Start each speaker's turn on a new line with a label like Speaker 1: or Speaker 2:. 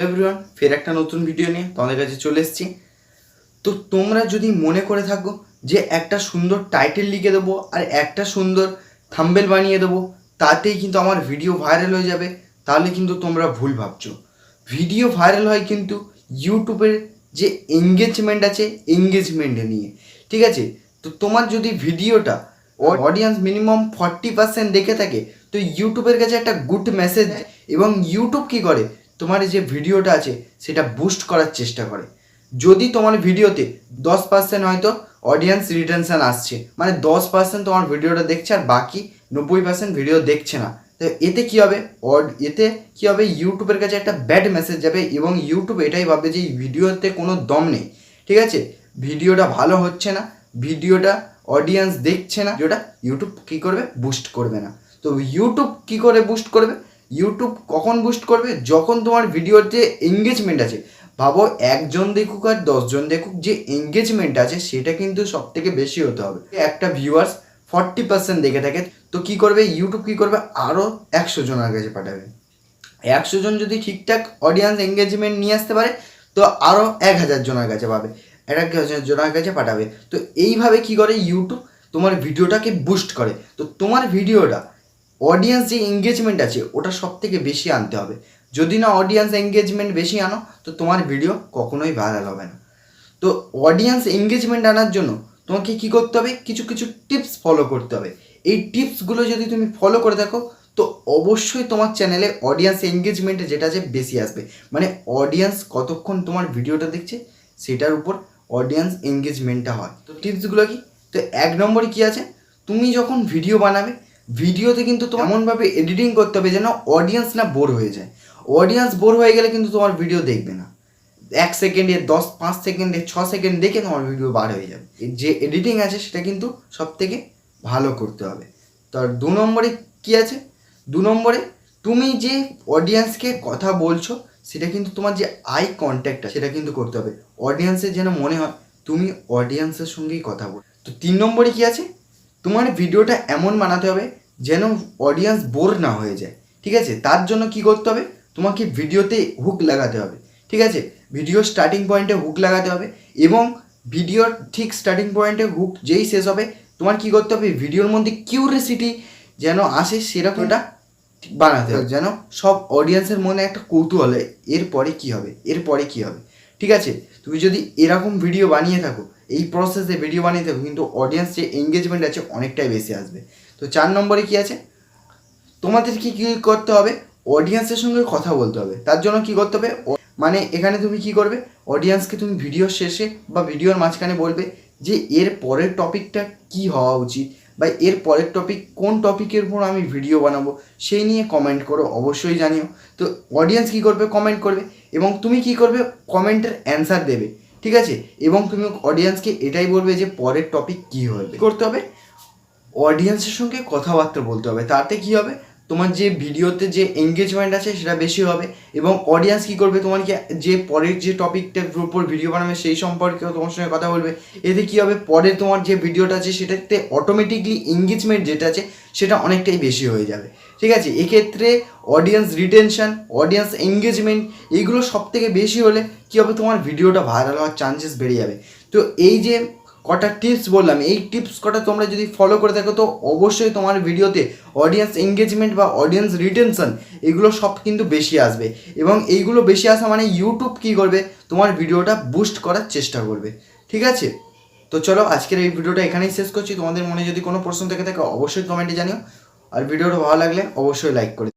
Speaker 1: Everyone ফের একটা নতুন ভিডিও নিয়ে তোমাদের কাছে চলে এসেছি। তো তোমরা যদি মনে করে থাকো যে একটা সুন্দর টাইটেল লিখে দেবো আর একটা সুন্দর থাম্বেল বানিয়ে দেবো তাতেই কিন্তু আমার ভিডিও ভাইরাল হয়ে যাবে তাহলে কিন্তু তোমরা ভুল ভাবছ। ভিডিও ভাইরাল হয় কিন্তু ইউটিউবের যে এঙ্গেজমেন্ট আছে এঙ্গেজমেন্টে নিয়ে। ঠিক আছে? তো তোমার যদি ভিডিওটা অডিয়েন্স মিনিমাম ফর্টি পার্সেন্ট দেখে থাকে তো ইউটিউবের কাছে একটা গুড মেসেজ এবং ইউটিউব কি করে? তোমার যে ভিডিওটা আছে, সেটা বুস্ট করার চেষ্টা করে। যদি তোমার ভিডিওতে দশ পার্সেন্ট হয়তো অডিয়েন্স রিটেনশন আসছে মানে দশ পার্সেন্ট তোমার ভিডিওটা দেখছে আর বাকি নব্বই পার্সেন্ট ভিডিও দেখছে না, তো এতে কি হবে? অড- এতে কী হবে? ইউটিউবের কাছে একটা ব্যাড মেসেজ যাবে এবং ইউটিউব এটাই ভাববে যে ভিডিওতে কোনো দম নেই। ঠিক আছে? ভিডিওটা ভালো হচ্ছে না, ভিডিওটা অডিয়েন্স দেখছে না যেটা ইউটিউব কি করবে? বুস্ট করবে না। তো ইউটিউব কি করে বুস্ট করবে? ইউটিউব কখন বুস্ট করবে? যখন তোমার ভিডিওর যে এঙ্গেজমেন্ট আছে, ভাবো একজন দেখুক আর দশজন দেখুক যে এঙ্গেজমেন্ট আছে, সেটা কিন্তু সব থেকে বেশি হতে হবে। একটা ভিউয়ার্স ফর্টি পার্সেন্ট দেখে থাকে, তো কি করবে? ইউটিউব কি করবে? আরও একশো জনের কাছে পাঠাবে। একশো জন যদি ঠিকঠাক অডিয়েন্স এঙ্গেজমেন্ট নিয়ে আসতে পারে, তো আরও এক হাজার জনের কাছে পাবে। এক হাজার জনের কাছে পাঠাবে। তো এইভাবে কি করে? ইউটিউব তোমার ভিডিওটাকে বুস্ট করে। তো তোমার ভিডিওটা অডিয়েন্স যে এঙ্গেজমেন্ট আছে, ওটা সব থেকে বেশি আনতে হবে। যদি না অডিয়েন্স এঙ্গেজমেন্ট বেশি আনো, তো তোমার ভিডিও কখনোই ভাইরাল হবে না। তো অডিয়েন্স এঙ্গেজমেন্ট আনার জন্য তোমাকে কি করতে হবে? কিছু কিছু টিপস ফলো করতে হবে। এই টিপসগুলো যদি তুমি ফলো করে দেখো তো অবশ্যই তোমার চ্যানেলে অডিয়েন্স এঙ্গেজমেন্ট যেটা আছে বেশি আসবে। মানে অডিয়েন্স কতক্ষণ তোমার ভিডিওটা দেখছে, সেটার উপর অডিয়েন্স এঙ্গেজমেন্টটা হয়। তো টিপসগুলো কি? তো এক নম্বরে কি আছে? তুমি যখন ভিডিও বানাবে ভিডিওতে কিন্তু তো এমনভাবে এডিটিং করতে হবে যেন অডিয়েন্স না বোর হয়ে যায়। অডিয়েন্স বোর হয়ে গেলে কিন্তু তোমার ভিডিও দেখবে না। এক সেকেন্ডে দশ, পাঁচ সেকেন্ডে ছ সেকেন্ড দেখে তোমার ভিডিও বার হয়ে যাবে। যে এডিটিং আছে সেটা কিন্তু সব থেকে ভালো করতে হবে। তো আর দু নম্বরে কী আছে? দু নম্বরে তুমি যে অডিয়েন্সকে কথা বলছো, সেটা কিন্তু তোমার যে আই কন্ট্যাক্টটা সেটা কিন্তু করতে হবে। অডিয়েন্সের যেন মনে হয়, তুমি অডিয়েন্সের সঙ্গেই কথা বল তো তিন নম্বরে কী আছে? তোমার ভিডিওটা এমন বানাতে হবে যেন অডিয়েন্স বোর না হয়ে যায়। ঠিক আছে? তার জন্য কি করতে হবে? তোমাকে ভিডিওতে হুক লাগাতে হবে। ঠিক আছে? ভিডিও স্টার্টিং পয়েন্টে হুক লাগাতে হবে এবং ভিডিওর ঠিক স্টার্টিং পয়েন্টে হুক যেই শেষ হবে, তোমার কি করতে হবে? ভিডিওর মধ্যে কিউরিয়াসিটি যেন আসে সেরকমটা বানাতে হবে। যেন সব অডিয়েন্সের মনে একটা কৌতূহল এরপরে কি হবে? এরপরে কি হবে? ঠিক আছে? তুমি যদি এরকম ভিডিও বানিয়ে থাকো এই প্রসেসে ভিডিও বানিয়ে থাকো কিন্তু অডিয়েন্স যে এঙ্গেজমেন্ট আছে অনেকটাই বেশি আসবে। তো চার নম্বরে কি আছে? তোমাদের কি, কী করতে হবে? অডিয়েন্সের সঙ্গে কথা বলতে হবে। তার জন্য কি করতে হবে? মানে এখানে তুমি কি করবে? অডিয়েন্সকে তুমি ভিডিওর শেষে বা ভিডিওর মাঝখানে বলবে যে, এর পরের টপিকটা কি হওয়া উচিত? বা এর পরের টপিক কোন টপিকের উপর আমি ভিডিও বানাবো? সেই নিয়ে কমেন্ট করো, অবশ্যই জানিও। তো অডিয়েন্স কি করবে? কমেন্ট করবে। এবং তুমি কি করবে? কমেন্টের অ্যান্সার দেবে। ঠিক আছে? এবং তুমি অডিয়েন্সকে এটাই বলবে যে পরের টপিক কী হবে? করতে হবে। অডিয়েন্সের সঙ্গে কথাবার্তা বলতে হবে। তাতে কী হবে? তোমার যে ভিডিওতে যে এঙ্গেজমেন্ট আছে সেটা বেশি হবে এবং অডিয়েন্স কি করবে? তোমার কি যে পরের যে টপিকটার উপর ভিডিও বানাবে সেই সম্পর্কেও তোমার সঙ্গে কথা বলবে। এতে কি হবে? পরে তোমার যে ভিডিওটা আছে সেটাতে অটোমেটিকলি এঙ্গেজমেন্ট যেটা আছে সেটা অনেকটাই বেশি হয়ে যাবে। ঠিক আছে? এক্ষেত্রে অডিয়েন্স রিটেনশন অডিয়েন্স এঙ্গেজমেন্ট এইগুলো সব থেকে বেশি হলে কী হবে? তোমার ভিডিওটা ভাইরাল হওয়ার চান্সেস বেড়ে যাবে। তো এই যে কটা টিপস বললাম। এই টিপস কটা তোমরা যদি ফলো করে থাকো, তো অবশ্যই তোমার ভিডিওতে অডিয়েন্স এঙ্গেজমেন্ট বা অডিয়েন্স রিটেনশন এগুলো সব কিন্তু বেশি আসবে। এবং এইগুলো বেশি আসা মানে ইউটিউব কী করবে? তোমার ভিডিওটা বুস্ট করার চেষ্টা করবে। ঠিক আছে? তো চলো, আজকের এই ভিডিওটা এখানেই শেষ করছি। তোমাদের মনে যদি কোনো প্রশ্ন থেকে থাকে, অবশ্যই কমেন্টে জানিও। আর ভিডিওটা ভালো লাগলে অবশ্যই লাইক করে